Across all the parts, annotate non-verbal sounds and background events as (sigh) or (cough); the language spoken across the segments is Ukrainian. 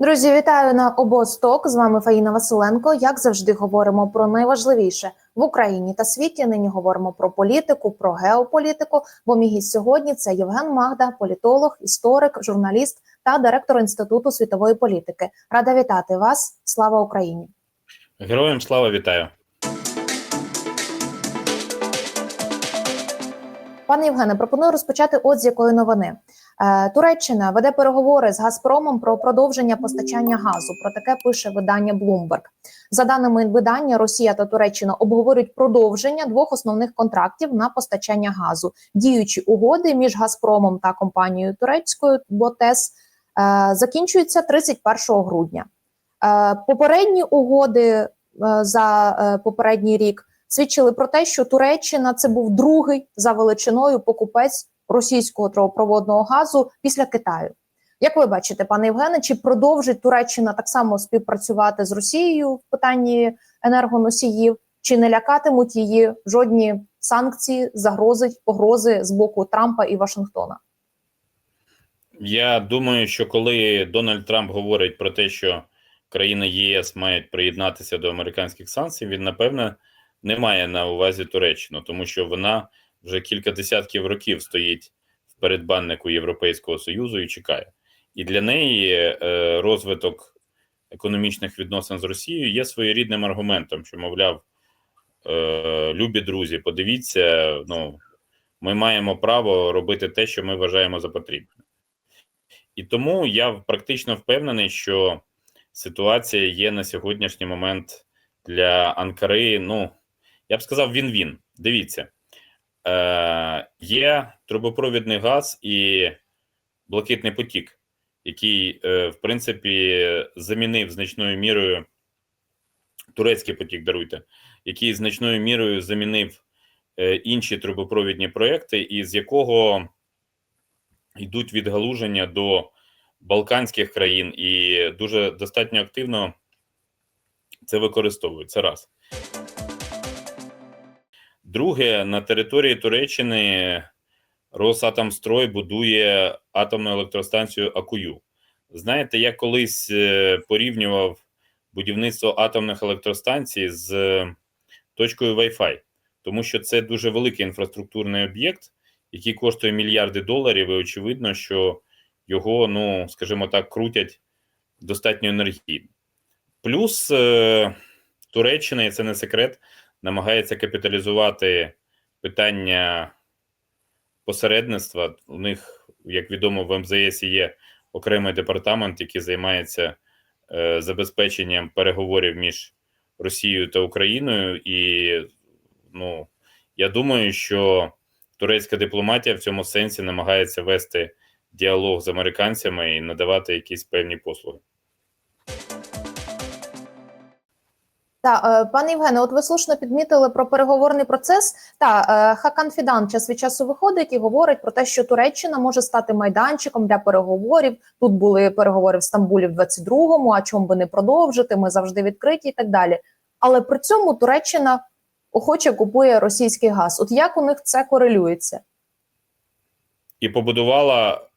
Друзі, вітаю на обосток. З вами Фаїна Василенко. Як завжди, говоримо про найважливіше в Україні та світі. Нині говоримо про політику, про геополітику. Бо мій гість сьогодні це Євген Магда, політолог, історик, журналіст та директор інституту світової політики. Рада вітати вас. Слава Україні! Героям слава вітаю. Пане Євгене, пропоную розпочати от з якої новини. Е, Туреччина веде переговори з Газпромом про продовження постачання газу. Про таке пише видання Bloomberg. За даними видання, Росія та Туреччина обговорюють продовження двох основних контрактів на постачання газу. Діючі угоди між Газпромом та компанією турецькою БОТЕС е, закінчуються 31 грудня. Е, Попередні угоди за попередній рік свідчили про те, що Туреччина це був другий за величиною покупець російського трубопроводного газу після Китаю. Як ви бачите, пане Євгене, чи продовжить Туреччина так само співпрацювати з Росією в питанні енергоносіїв, чи не лякатимуть її жодні санкції, загрози, погрози з боку Трампа і Вашингтона? Я думаю, що коли Дональд Трамп говорить про те, що країни єС мають приєднатися до американських санкцій, він напевне не має на увазі Туреччину, тому що вона вже кілька десятків років стоїть в передбаннику Європейського Союзу і чекає. І для неї е, розвиток економічних відносин з Росією є своєрідним аргументом, що, мовляв, е, любі друзі, подивіться, ну, ми маємо право робити те, що ми вважаємо за потрібне. І тому я практично впевнений, що ситуація є на сьогоднішній момент для Анкари. Ну, я б сказав, він-він. Дивіться, е, є трубопровідний газ і блакитний потік, який, е, в принципі, замінив значною мірою турецький потік, даруйте, який значною мірою замінив е, інші трубопровідні проекти, із якого йдуть відгалуження до Балканських країн і дуже достатньо активно це використовують. Це раз. Друге, на території Туреччини Росатомстрой будує атомну електростанцію Акую. Знаєте, я колись е, порівнював будівництво атомних електростанцій з е, точкою Wi-Fi, тому що це дуже великий інфраструктурний об'єкт, який коштує мільярди доларів, і очевидно, що його, ну, скажімо так, крутять достатньо енергійно. Плюс е, Туреччина, і це не секрет, намагається капіталізувати питання посередництва. У них, як відомо, в МЗС є окремий департамент, який займається е, забезпеченням переговорів між Росією та Україною. І ну, я думаю, що турецька дипломатія в цьому сенсі намагається вести діалог з американцями і надавати якісь певні послуги. Так, е, пане Євгене, от ви слушно підмітили про переговорний процес. Та е, Хакан Фідан час від часу виходить і говорить про те, що Туреччина може стати майданчиком для переговорів. Тут були переговори в Стамбулі в 22-му, а чому би не продовжити? Ми завжди відкриті і так далі. Але при цьому Туреччина охоче купує російський газ. От як у них це корелюється? І побудувала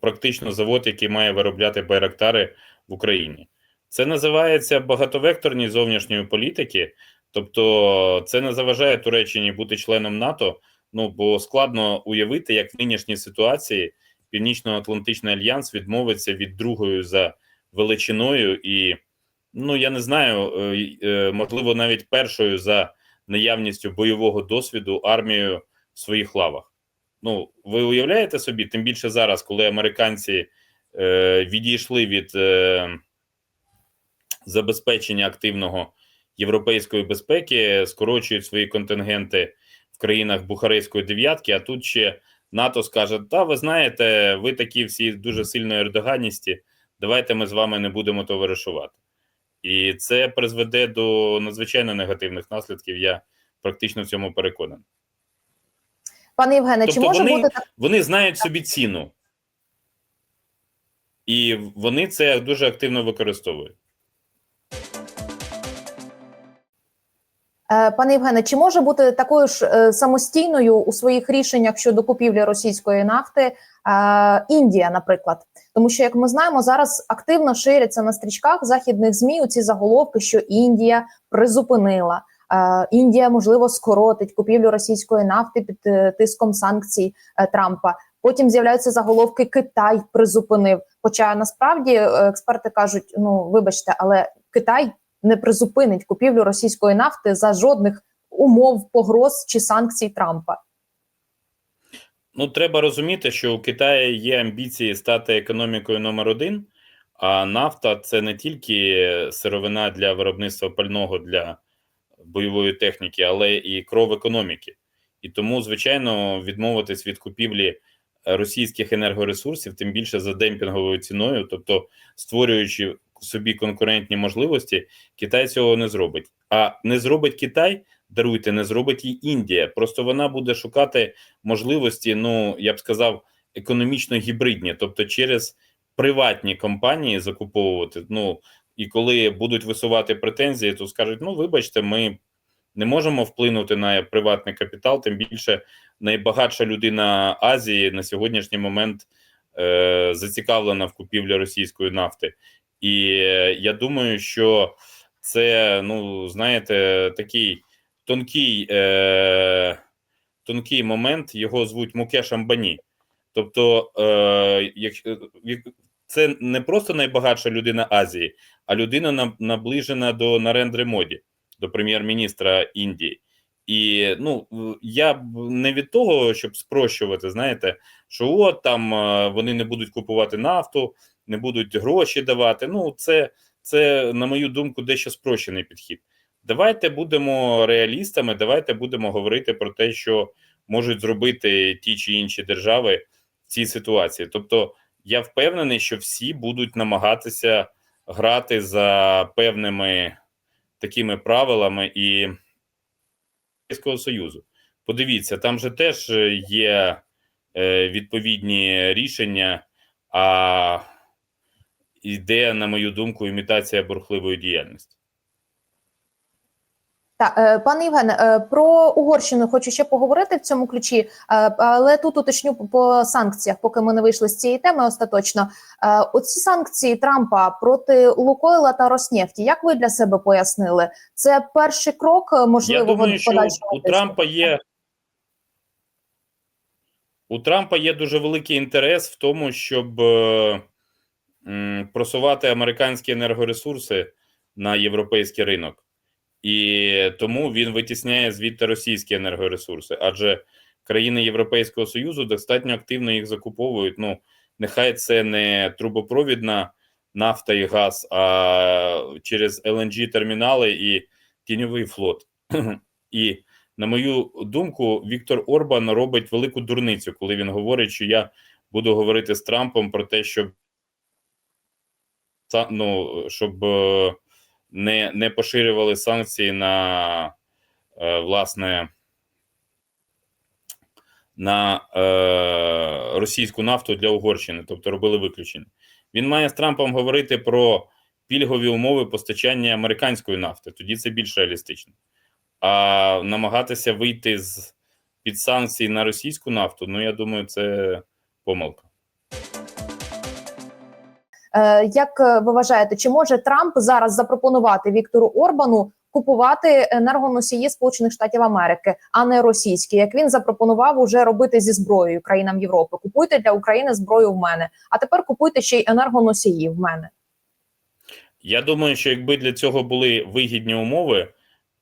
практично завод, який має виробляти байрактари в Україні. Це називається багатовекторність зовнішньої політики, тобто це не заважає Туреччині бути членом НАТО. Ну бо складно уявити, як в нинішній ситуації Північно-Атлантичний альянс відмовиться від другої за величиною, і ну я не знаю, можливо, навіть першою за наявністю бойового досвіду армією в своїх лавах. Ну, ви уявляєте собі, тим більше зараз, коли американці е, відійшли від е, забезпечення активного європейської безпеки, скорочують свої контингенти в країнах Бухарейської дев'ятки. А тут ще НАТО скаже: Та ви знаєте, ви такі всі дуже сильно ердоганісті, давайте ми з вами не будемо товаришувати. І це призведе до надзвичайно негативних наслідків. Я практично в цьому переконаний. Пане Євгене, тобто чи може вони, бути? Вони знають собі ціну, і вони це дуже активно використовують. Пане Євгене, чи може бути такою ж е, самостійною у своїх рішеннях щодо купівлі російської нафти е, Індія, наприклад? Тому що, як ми знаємо, зараз активно ширяться на стрічках західних змі у ці заголовки, що Індія призупинила. Е, Індія можливо скоротить купівлю російської нафти під е, тиском санкцій е, Трампа. Потім з'являються заголовки Китай призупинив. Хоча насправді е, експерти кажуть: ну вибачте, але Китай не призупинить купівлю російської нафти за жодних умов погроз чи санкцій Трампа. Ну, треба розуміти, що у Китаї є амбіції стати економікою номер один, а нафта це не тільки сировина для виробництва пального для бойової техніки, але і кров економіки. І тому, звичайно, відмовитись від купівлі російських енергоресурсів, тим більше за демпінговою ціною, тобто створюючи собі конкурентні можливості, Китай цього не зробить. А не зробить Китай, даруйте, не зробить і Індія. Просто вона буде шукати можливості, ну я б сказав, економічно гібридні, тобто через приватні компанії закуповувати. Ну і коли будуть висувати претензії, то скажуть: ну вибачте, ми не можемо вплинути на приватний капітал, тим більше найбагатша людина Азії на сьогоднішній момент е, зацікавлена в купівлі російської нафти. І е, я думаю, що це, ну знаєте, такий тонкий. Е, тонкий момент, його звуть Мукеш Амбані. Тобто, е, якщо це не просто найбагатша людина Азії, а людина наближена до Нарендри Моді, до прем'єр-міністра Індії. І ну я б не від того, щоб спрощувати, знаєте, що от там вони не будуть купувати нафту, не будуть гроші давати. Ну, це, це на мою думку, дещо спрощений підхід. Давайте будемо реалістами. Давайте будемо говорити про те, що можуть зробити ті чи інші держави в цій ситуації. Тобто, я впевнений, що всі будуть намагатися грати за певними такими правилами і Європейського Союзу. Подивіться, там же теж є е, відповідні рішення, а йде, на мою думку, імітація бурхливої діяльності. Так, е, пане Євгене, про Угорщину хочу ще поговорити в цьому ключі, е, але тут уточню по санкціях, поки ми не вийшли з цієї теми остаточно. Е, оці санкції Трампа проти Лукойла та Роснефті, як ви для себе пояснили? Це перший крок можливо Я думаю, що у Трампа є. У Трампа є дуже великий інтерес в тому, щоб просувати американські енергоресурси на європейський ринок і тому він витісняє звідти російські енергоресурси, адже країни Європейського Союзу достатньо активно їх закуповують. Ну нехай це не трубопровідна нафта і газ, а через LNG термінали і тіньовий флот. (clears throat) І на мою думку, Віктор Орбан робить велику дурницю, коли він говорить, що я буду говорити з Трампом про те, щоб ну, щоб е, не не поширювали санкції на е, власне на е, російську нафту для Угорщини, тобто робили виключення. Він має з Трампом говорити про пільгові умови постачання американської нафти. Тоді це більш реалістично. А намагатися вийти з під санкцій на російську нафту, ну я думаю, це помилка. Е, як е, ви вважаєте, чи може Трамп зараз запропонувати Віктору Орбану купувати енергоносії Сполучених Штатів Америки, а не російські, як він запропонував уже робити зі зброєю країнам Європи? Купуйте для України зброю в мене, а тепер купуйте ще й енергоносії в мене. Я думаю, що якби для цього були вигідні умови,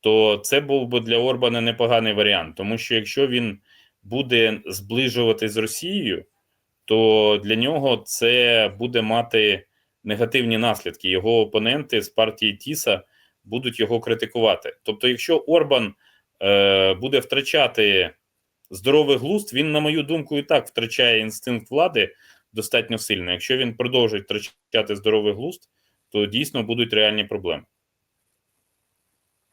то це був би для Орбана непоганий варіант, тому що якщо він буде зближуватись з Росією то для нього це буде мати негативні наслідки. Його опоненти з партії Тіса будуть його критикувати. Тобто, якщо Орбан е, буде втрачати здоровий глузд, він, на мою думку, і так втрачає інстинкт влади достатньо сильно. Якщо він продовжить втрачати здоровий глузд, то дійсно будуть реальні проблеми.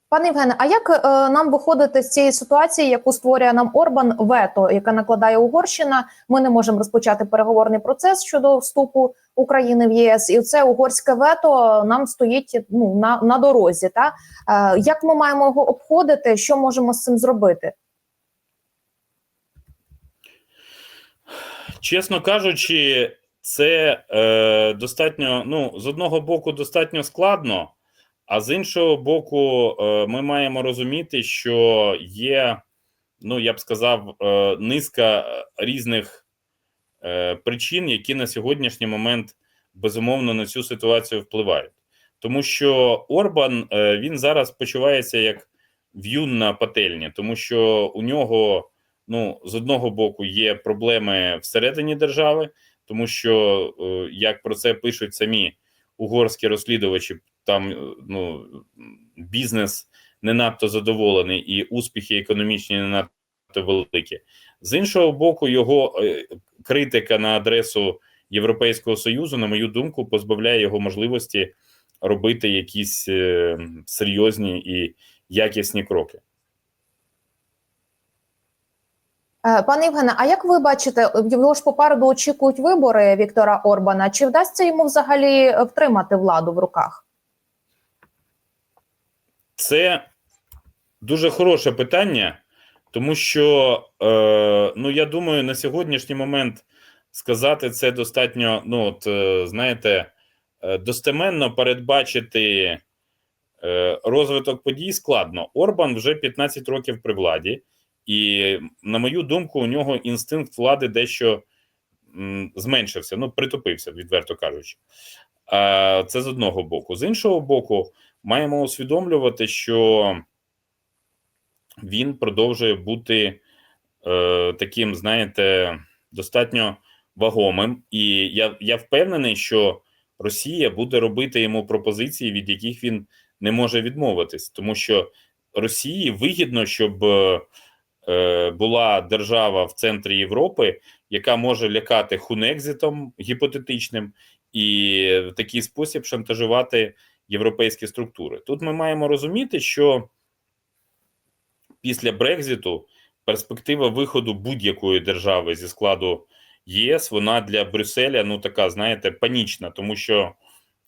Пане Євгене, а як е, нам виходити з цієї ситуації, яку створює нам Орбан вето, яке накладає Угорщина? Ми не можемо розпочати переговорний процес щодо вступу України в ЄС, і це угорське вето нам стоїть ну на на дорозі. Та е, як ми маємо його обходити? Що можемо з цим зробити? Чесно кажучи, це е, достатньо, ну, з одного боку, достатньо складно, а з іншого боку, е, ми маємо розуміти, що є, ну я б сказав, е, низка різних е, причин, які на сьогоднішній момент безумовно на цю ситуацію впливають. Тому що Орбан він зараз почувається як в'юн на пательні, тому що у нього ну, з одного боку є проблеми всередині держави, тому що, як про це пишуть самі угорські розслідувачі, там е, ну, бізнес не надто задоволений, і успіхи економічні не надто великі. З іншого боку, його е, критика на адресу Європейського Союзу, на мою думку, позбавляє його можливості робити якісь е, серйозні і якісні кроки. Пане Євгене, а як ви бачите, його ж попереду очікують вибори Віктора Орбана? Чи вдасться йому взагалі втримати владу в руках? Це дуже хороше питання, тому що, е, ну, я думаю, на сьогоднішній момент сказати це достатньо, ну, от, е, знаєте, е, достеменно передбачити е, розвиток подій складно. Орбан вже 15 років при владі, і, на мою думку, у нього інстинкт влади дещо м, зменшився, ну, притупився, відверто кажучи. Е, це з одного боку. З іншого боку, маємо усвідомлювати, що він продовжує бути е, таким, знаєте, достатньо вагомим. І я, я впевнений, що Росія буде робити йому пропозиції, від яких він не може відмовитись, тому що Росії вигідно, щоб е, е, була держава в центрі Європи, яка може лякати хунекзитом гіпотетичним, і в такий спосіб шантажувати європейські структури. Тут ми маємо розуміти, що після Брекзиту перспектива виходу будь-якої держави зі складу ЄС вона для Брюсселя ну така, знаєте, панічна, тому що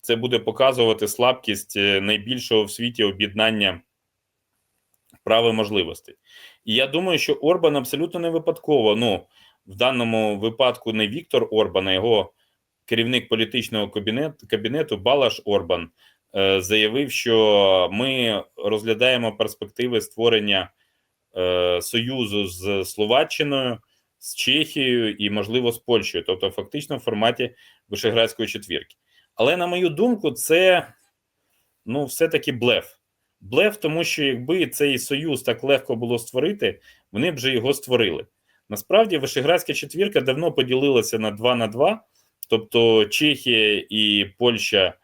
це буде показувати слабкість е, найбільшого в світі об'єднання прав і можливостей. І я думаю, що Орбан абсолютно не випадково. Ну, в даному випадку не Віктор Орбан, а його керівник політичного кабінету, кабінету Балаш Орбан заявив, що ми розглядаємо перспективи створення е, союзу з Словаччиною, з Чехією і, можливо, з Польщею, тобто фактично в форматі Вишеградської четвірки. Але на мою думку, це ну, все-таки блеф. Блеф, тому що якби цей союз так легко було створити, вони б вже його створили. Насправді, Вишеградська четвірка давно поділилася на 2 на 2, тобто Чехія і Польща, е,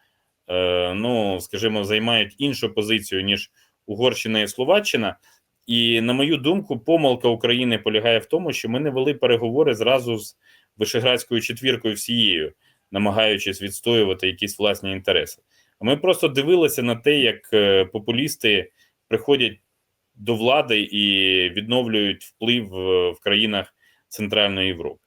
ну скажімо, займають іншу позицію ніж Угорщина і Словаччина. І на мою думку, помилка України полягає в тому, що ми не вели переговори зразу з Вишеградською четвіркою всією, намагаючись відстоювати якісь власні інтереси. А ми просто дивилися на те, як е, популісти приходять до влади і відновлюють вплив е, в країнах Центральної Європи.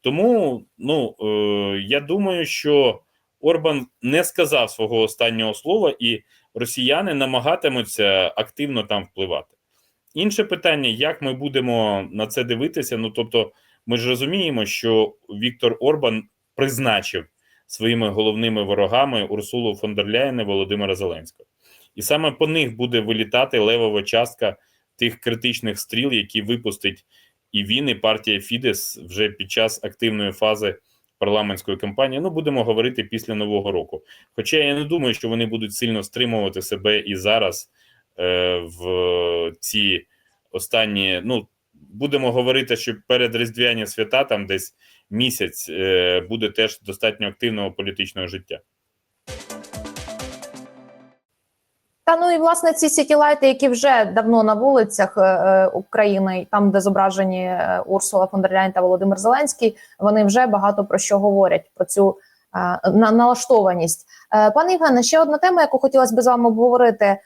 Тому ну е, я думаю, що Орбан не сказав свого останнього слова, і росіяни намагатимуться активно там впливати. Інше питання: як ми будемо на це дивитися? Ну тобто, ми ж розуміємо, що Віктор Орбан призначив своїми головними ворогами Урсулу фон дер Ляєн і Володимира Зеленського, і саме по них буде вилітати левова частка тих критичних стріл, які випустить і він, і партія Фідес вже під час активної фази парламентської кампанії. Ну, будемо говорити після нового року. Хоча я не думаю, що вони будуть сильно стримувати себе і зараз е, в ці останні. Ну, будемо говорити, що перед Різдвяні свята, там десь місяць, е, буде теж достатньо активного політичного життя. Та ну і власне ці сітілайти, які вже давно на вулицях е, е, України, там де зображені е, Урсула фон дер Ляйн та Володимир Зеленський, вони вже багато про що говорять про цю на, налаштованість. Е, пане Євгене, ще одна тема, яку хотілося б з вами обговорити. Е,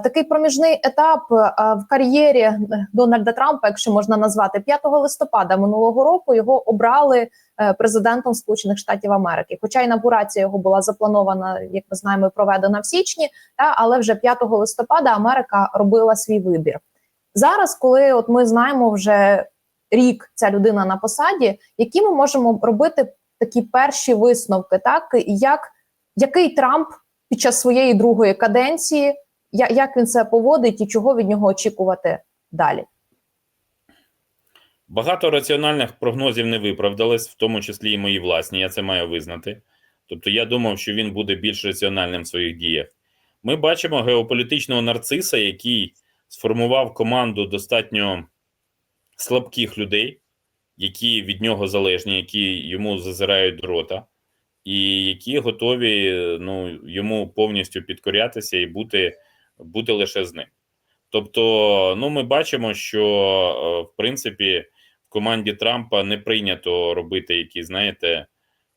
такий проміжний етап е, в кар'єрі Дональда Трампа, якщо можна назвати, 5 листопада минулого року його обрали президентом Сполучених Штатів Америки. Хоча інаугурація його була запланована, як ми знаємо, проведена в січні, та але вже 5 листопада Америка робила свій вибір. Зараз, коли от ми знаємо вже рік ця людина на посаді, які ми можемо робити такі перші висновки, так і як який Трамп під час своєї другої каденції, як він це поводить і чого від нього очікувати далі? Багато раціональних прогнозів не виправдались, в тому числі і мої власні. Я це маю визнати. Тобто, я думав, що він буде більш раціональним в своїх діях. Ми бачимо геополітичного нарциса, який сформував команду достатньо слабких людей, які від нього залежні, які йому зазирають до рота, і які готові ну, йому повністю підкорятися і бути, бути лише з ним. Тобто, ну, ми бачимо, що е, в принципі в команді Трампа не прийнято робити які, знаєте,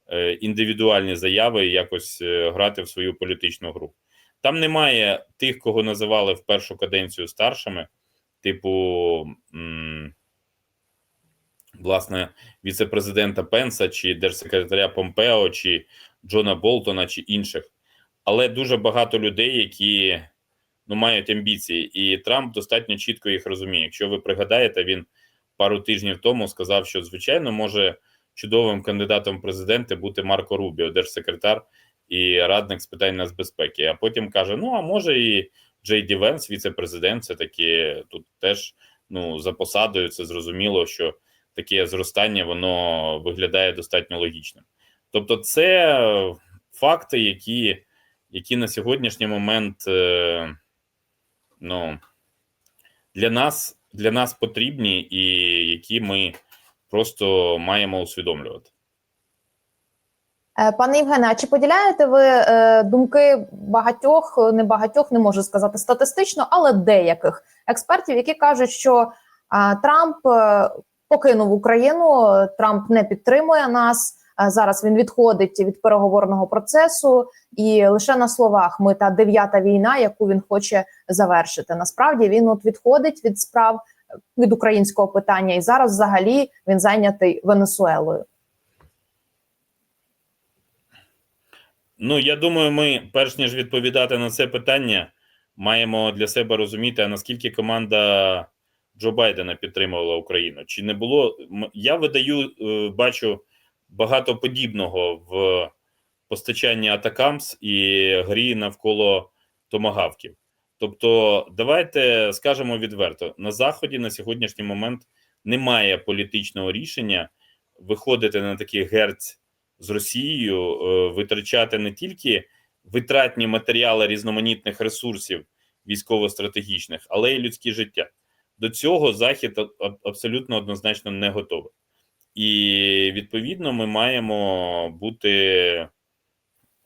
е, індивідуальні заяви і якось е, грати в свою політичну гру. Там немає тих, кого називали в першу каденцію старшими, типу, м, власне, віце-президента Пенса, чи держсекретаря Помпео, чи Джона Болтона, чи інших. Але дуже багато людей, які ну, мають амбіції, і Трамп достатньо чітко їх розуміє. Якщо ви пригадаєте, він пару тижнів тому сказав, що звичайно може чудовим кандидатом в президенти бути Марко Рубіо, держсекретар і радник з питань нацбезпеки. А потім каже: ну а може і Джей Ді Венс, віце-президент, це таки тут теж ну за посадою. Це зрозуміло, що таке зростання воно виглядає достатньо логічним. Тобто, це факти, які, які на сьогоднішній момент. Е, ну, для нас, для нас потрібні і які ми просто маємо усвідомлювати. Е, Пане Євгене, а чи поділяєте ви е, думки багатьох, не багатьох, не можу сказати статистично, але деяких експертів, які кажуть, що Трамп покинув Україну, Трамп не підтримує нас. е, Зараз він відходить від переговорного процесу, і лише на словах ми та дев'ята війна, яку він хоче завершити. Насправді він от відходить від справ від українського питання, і зараз взагалі він зайнятий Венесуелою. Ну, я думаю, ми, перш ніж відповідати на це питання, маємо для себе розуміти, наскільки команда Джо Байдена підтримувала Україну. Чи не було. Я видаю, е, бачу багато подібного в постачанні Атакамс і грі навколо томагавків. Тобто, давайте скажемо відверто: на Заході на сьогоднішній момент немає політичного рішення виходити на такий герць з Росією, е, витрачати не тільки витратні матеріали різноманітних ресурсів військово-стратегічних, але й людське життя. До цього Захід абсолютно однозначно не готовий. І відповідно ми маємо бути,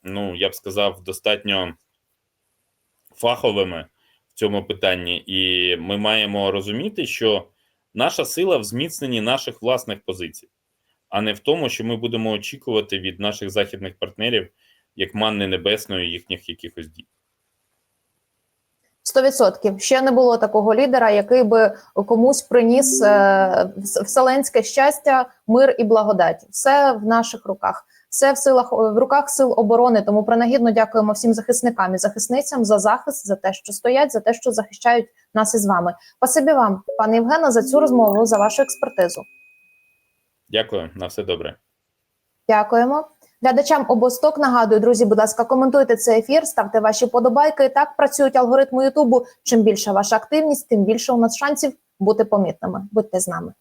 ну я б сказав, достатньо фаховими в цьому питанні, і ми маємо розуміти, що наша сила в зміцненні наших власних позицій, а не в тому, що ми будемо очікувати від наших західних партнерів як манни небесної їхніх якихось дій. 100%. Ще не було такого лідера, який би комусь приніс е, вселенське щастя, мир і благодать. Все в наших руках. Все в силах в руках сил оборони. Тому принагідно дякуємо всім захисникам і захисницям за захист, за те, що стоять, за те, що захищають нас із вами. Спасибі вам, пане Євгене, за цю розмову, за вашу експертизу. Дякую, на все добре. Дякуємо. Глядачам обосток нагадую, друзі, будь ласка, коментуйте цей ефір, ставте ваші подобайки. Так працюють алгоритми Ютубу. Чим більша ваша активність, тим більше у нас шансів бути помітними. Будьте з нами.